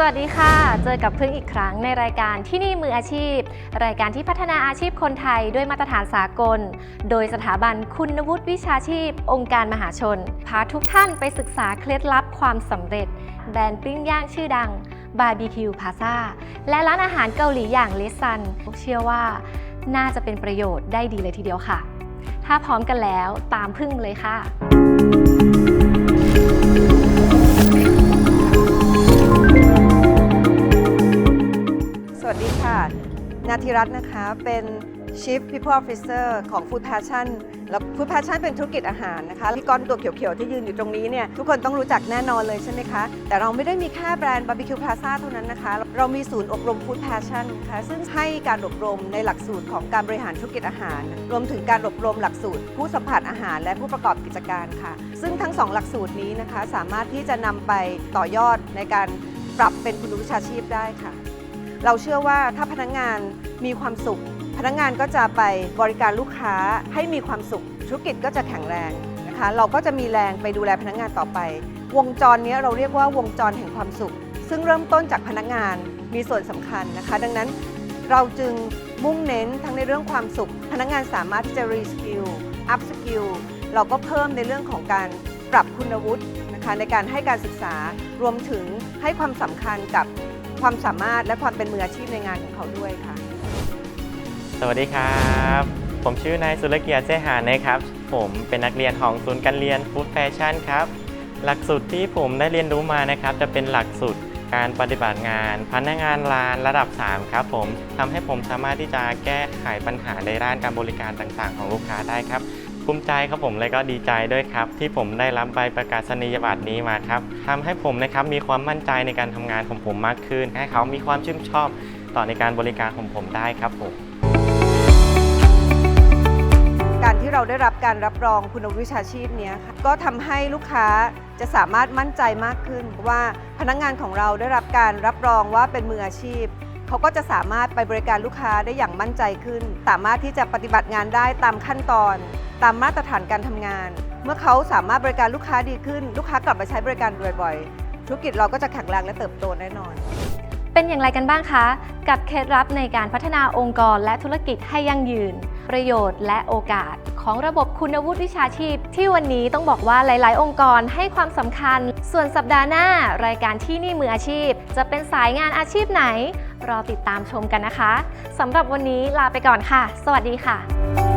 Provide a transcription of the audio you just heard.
สวัสดีค่ะ เจอกับพึ่งอีกครั้งในรายการที่นี่มืออาชีพ รายการที่พัฒนาอาชีพคนไทยด้วยมาตรฐานสากล โดยสถาบันคุณวุฒิวิชาชีพ องค์การมหาชน พาทุกท่านไปศึกษาเคล็ดลับความสำเร็จ แบรนด์ปิ้งย่างชื่อดังบาร์บีคิวพาซาและร้านอาหารเกาหลีอย่างเลซันเชื่อว่าน่าจะเป็นประโยชน์ได้ดีเลยทีเดียวค่ะ ถ้าพร้อมกันแล้วตามพึ่งเลยค่ะ วัสดีค่ะ นาธิรัตน์นะคะ เป็น Chief People Officer ของ Food Passion แล้ว Food Passion เป็นธุรกิจอาหารนะคะพี่ก้อนตัวเขียวๆ ที่ยืนอยู่ตรงนี้เนี่ยทุกคนต้องรู้จักแน่นอนเลยใช่ไหมคะ แต่เราไม่ได้มีแค่แบรนด์ Barbecue Plaza เท่านั้นนะคะ เรามีศูนย์อบรม Food Passion ค่ะซึ่งให้การอบรมในหลักสูตรของการบริหารธุรกิจอาหาร รวมถึงการอบรมหลักสูตร ผู้สัมผัสอาหาร และผู้ประกอบกิจการค่ะ ซึ่งทั้งสองหลักสูตรนี้นะคะสามารถที่จะนำไปต่อยอดในการปรับเป็นคุณวิชาชีพได้ค่ะ เราเชื่อว่าถ้าพนักงานมีความสุข พนักงานก็จะไปบริการลูกค้าให้มีความสุข ธุรกิจก็จะแข็งแรงนะคะ เราก็จะมีแรงไปดูแลพนักงานต่อไป วงจรนี้เราเรียกว่าวงจรแห่งความสุข ซึ่งเริ่มต้นจากพนักงานมีส่วนสำคัญนะคะ ดังนั้นเราจึงมุ่งเน้นทั้งในเรื่องความสุข พนักงานสามารถที่จะรีสกิลอัพสกิลเราก็เพิ่มในเรื่องของการปรับคุณวุฒินะคะในการให้การศึกษารวมถึงให้ความสำคัญกับ ความสามารถและความเป็นมืออาชีพในงานของเขาด้วยค่ะ สวัสดีครับ ผมชื่อนายสุรเกียรติเสหานะครับ ผมเป็นนักเรียนของศูนย์การเรียนฟู้ดแฟชั่นครับ หลักสูตรที่ผมได้เรียนรู้มานะครับ จะเป็นหลักสูตรการปฏิบัติงาน พนักงานร้านระดับ 3 ครับผมทำให้ผมสามารถที่จะแก้ไขปัญหาในด้านการบริการต่างๆ ของลูกค้าได้ครับ ภูมิใจครับผมและก็ดีใจด้วยครับ ที่ผมได้รับใบประกาศนียบัตรนี้มาครับทำให้ผมนะครับมีความมั่นใจในการทำงานของผมมากขึ้น ให้เขามีความชื่นชอบต่อในการบริการของผมได้ครับผมการที่เราได้รับการรับรองคุณวิชาชีพเนี้ยค่ะก็ทำให้ลูกค้าจะสามารถมั่นใจมากขึ้นว่าพนักงานของเราได้รับการรับรองว่าเป็นมืออาชีพ เขาก็จะสามารถไปบริการลูกค้าได้อย่างมั่นใจขึ้น สามารถที่จะปฏิบัติงานได้ตามขั้นตอน ตามมาตรฐานการทำงาน เมื่อเขาสามารถบริการลูกค้าดีขึ้น ลูกค้ากลับมาใช้บริการบ่อยๆ ธุรกิจเราก็จะแข็งแรงและเติบโตแน่นอน เป็นอย่างไรกันบ้างคะ กับเคล็ดลับในการพัฒนาองค์กรและธุรกิจให้ยั่งยืน ประโยชน์และโอกาส ของระบบคุณวุฒิวิชาชีพ ที่วันนี้ต้องบอกว่าหลาย ๆ องค์กรให้ความสำคัญ ส่วนสัปดาห์หน้ารายการที่นี่มืออาชีพ จะเป็นสายงานอาชีพไหน รอติดตามชมกันนะคะสำหรับวันนี้ลาไปก่อนค่ะ สวัสดีค่ะ